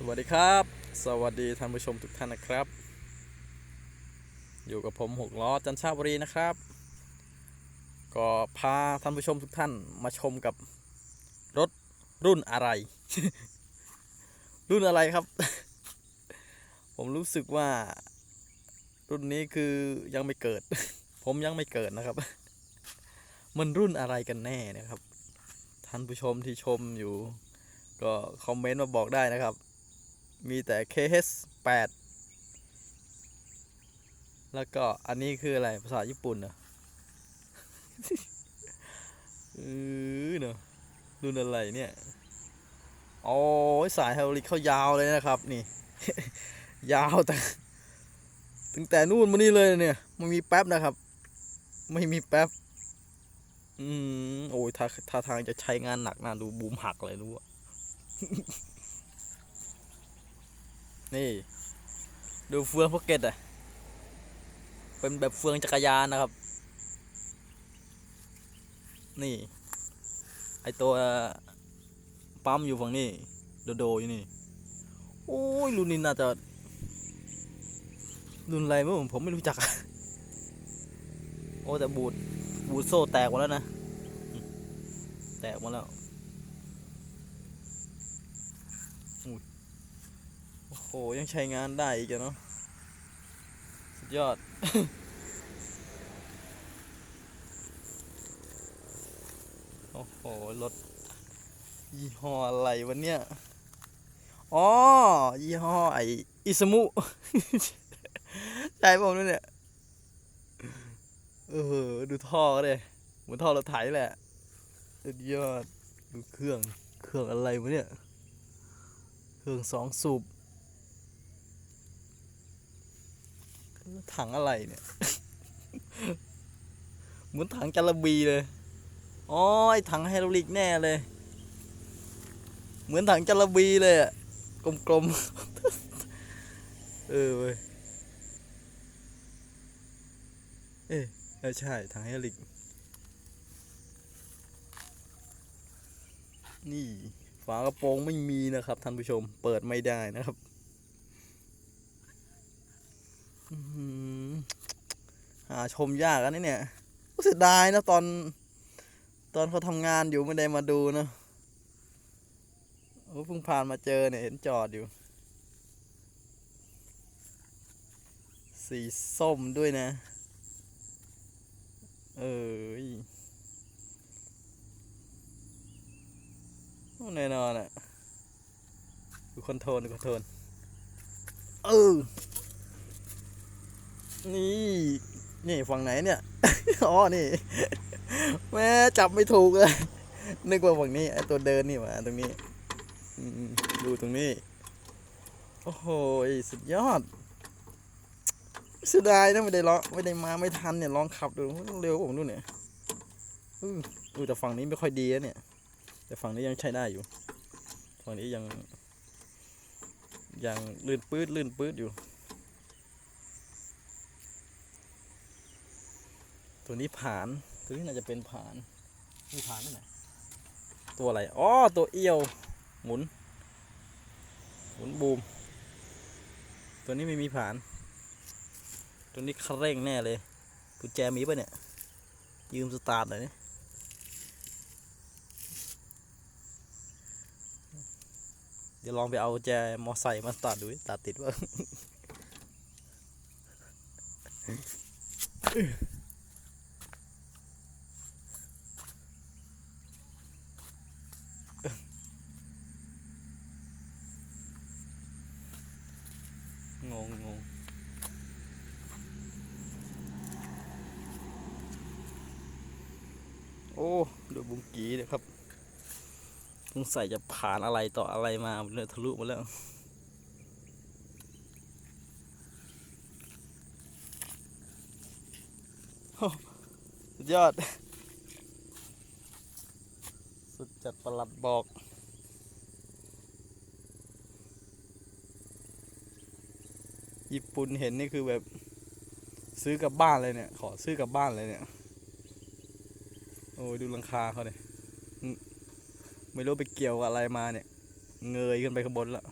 สวัสดีครับ สวัสดีท่านผู้ชมทุกท่านนะครับ อยู่กับผมหกล้อจันทบุรีนะครับ ก็พาท่านผู้ชมทุกท่านมาชมกับรถรุ่นอะไร รุ่นอะไรครับ ผมรู้สึกว่า รุ่นนี้คือยังไม่เกิด ผมยังไม่เกิดนะครับ มันรุ่นอะไรกันแน่นะครับ ท่านผู้ชมที่ชมอยู่ก็คอมเมนต์มาบอกได้นะครับ มีแต่ KH8 แล้วก็อันนี้คืออะไร ภาษาญี่ปุ่นเหรอเออเนอะรุ่นอะไรเนี่ย โอ้ยสายไฮดรอลิกเขายาวเลยนะครับ นี่ ยาวแต่ตั้งแต่นู่นมานี่เลยเนี่ยไม่มีแป๊บนะครับ ไม่มีแป๊บ อืม โอ้ยท่าท่าทางจะใช้งานหนักนะดูบูมหักเลยรู้อะ นี่ ดูเฟืองพ็อกเก็ตอะ เป็นแบบเฟืองจักรยานนะครับ นี่ ไอตัวปั๊มอยู่ฝั่งนี้ โดโดอยู่นี่ โอ้ยรุ่นนี้น่าจะ รุ่นอะไรมั้ผมไม่รู้จักอะโอ้แต่บูดบูดโซ่แตกหมดแล้วนะ แตกหมดแล้ว หยังใช้งานได้อีกอะเนาะสุดยอด โอ้โหรถยี่ห้ออะไรวะเนี่ยอ๋อยี่ห้อไออิสมุใช่ผมด้วยเนี่ยเออดูท่อก็เลยเหมือนท่อรถไถแหละสุดยอดดูเครื่องเครื่องอะไรวะเนี่ย เครื่องสองสูบ ถังอะไรเนี่ย เหมือนถังจาระบีเลยอ๋อไอถังไฮดรอลิกแน่เลย เหมือนถังจาระบีเลยอะกลมๆ เออเว้ย เอ๊ะเอใช่ถังไฮดรอลิก นี่ฝากระโปรงไม่มีนะครับท่านผู้ชม เปิดไม่ได้นะครับ อื้อหือหาชมยากอันนี้เนี่ยก็เสียดายนะตอน ตอนเขาทำงานอยู่ไม่ได้มาดูนะโอ้เพิ่งผ่านมาเจอเนี่ยเห็นจอดอยู่ สีส้มด้วยนะ เออโอ้แน่นอนอะดูคอนโทรลดูคอนโทรลเออ นี่ นี่ฝั่งไหนเนี่ย อ๋อ นี่ แม่จับไม่ถูกเลย นึกว่าฝั่งนี้ไอตัวเดินนี่หว่าตรงนี้ ดูตรงนี้ โอ้โห สุดยอดเสียดายนะไม่ได้ลองไม่ได้มาไม่ทันเนี่ยลองขับดูเร็วกว่าผมดูเนี่ยอืออแต่ฝั่งนี้ไม่ค่อยดีนะเนี่ย แต่ฝั่งนี้ยังใช้ได้อยู่ ฝั่งนี้ยัง ยังลื่นปื๊ดลื่นปื๊ดอยู่ ตัวนี้ผาน ตัวนี้น่าจะเป็นผานมีผานที่ไหนตัวอะไร อ๋อ ตัวเอียว หมุน หมุนบูม ตัวนี้ไม่มีผาน ตัวนี้คันเร่งแน่เลยกุญแจมีป่ะเนี่ย ยืมสตาร์ทหน่อยนี่เดี๋ยวลองไปเอากุญแจมอไซค์มาสตาร์ทดูดิสตาร์ทติดว่า งงงงโอ้ดูบุ้งกีเลยครับสงใสัยจะผ่านอะไรต่ออะไรมาเนี่ยทะลุมาแล้วโอ้สุดยอด สุดจัดประหลัดบอกญี่ปุ่นเห็นนี่คือแบบซื้อกลับบ้านเลยเนี่ย ขอซื้อกลับบ้านเลยเนี่ย โอ้ยดูลังคาเขาเนี่ยไม่รู้ไปเกี่ยวอะไรมาเนี่ย เงยขึ้นไปข้างบนแล้ว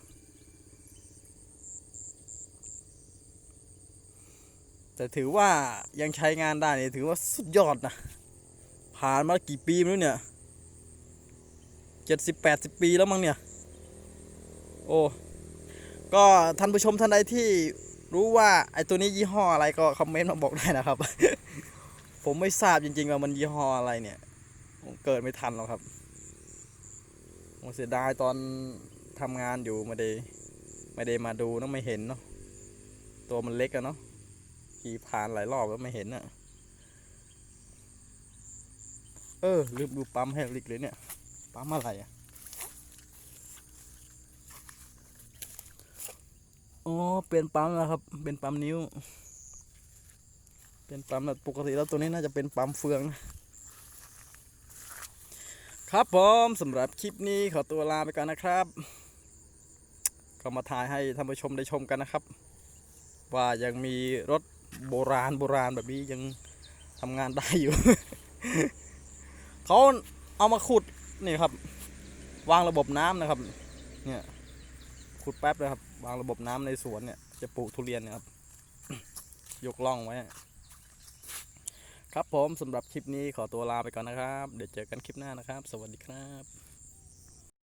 แต่ถือว่ายังใช้งานได้เนี่ยถือว่าสุดยอดนะ ผ่านมากี่ปีแล้วเนี่ยเจ็ดสิบแปดสิบปีแล้วมั้งเนี่ย โอ้ก็ท่านผู้ชมท่านใดที่รู้ว่าไอ้ตัวนี้ยี่ห้ออะไรก็คอมเมนต์มาบอกได้นะครับ ผมไม่ทราบจริงๆว่ามันยี่ห้ออะไรเนี่ย ผมเกิดไม่ทันหรอกครับผมเสียดายตอนทำงานอยู่ไม่ได้ไม่ได้มาดูนะไม่เห็นเนาะตัวมันเล็กอะเนาะขี่ผ่านหลายรอบแล้วไม่เห็นอะเออลืมดูปั๊มให้ลิกเลยเนี่ยปั๊มอะไรอะอ๋อเป็นปั๊มนะครับ เป็นปั๊มนิ้ว เป็นปั๊มแบบปกติแล้วตัวนี้น่าจะเป็นปั๊มเฟืองนะครับผมสำหรับคลิปนี้ขอตัวลาไปก่อนนะครับ ก็มาถ่ายให้ท่านผู้ชมได้ชมกันนะครับ ว่ายังมีรถโบราณโบราณแบบนี้ยังทำงานได้อยู่ เขาเอามาขุดนี่ครับ วางระบบน้ำนะครับ เนี่ยขุดแป๊บเลยครับ วางระบบน้ำในสวนเนี่ยจะปลูกทุเรียนนะครับ ยกล่องไว้ ครับผมสำหรับคลิปนี้ขอตัวลาไปก่อนนะครับ เดี๋ยวเจอกันคลิปหน้านะครับ สวัสดีครับ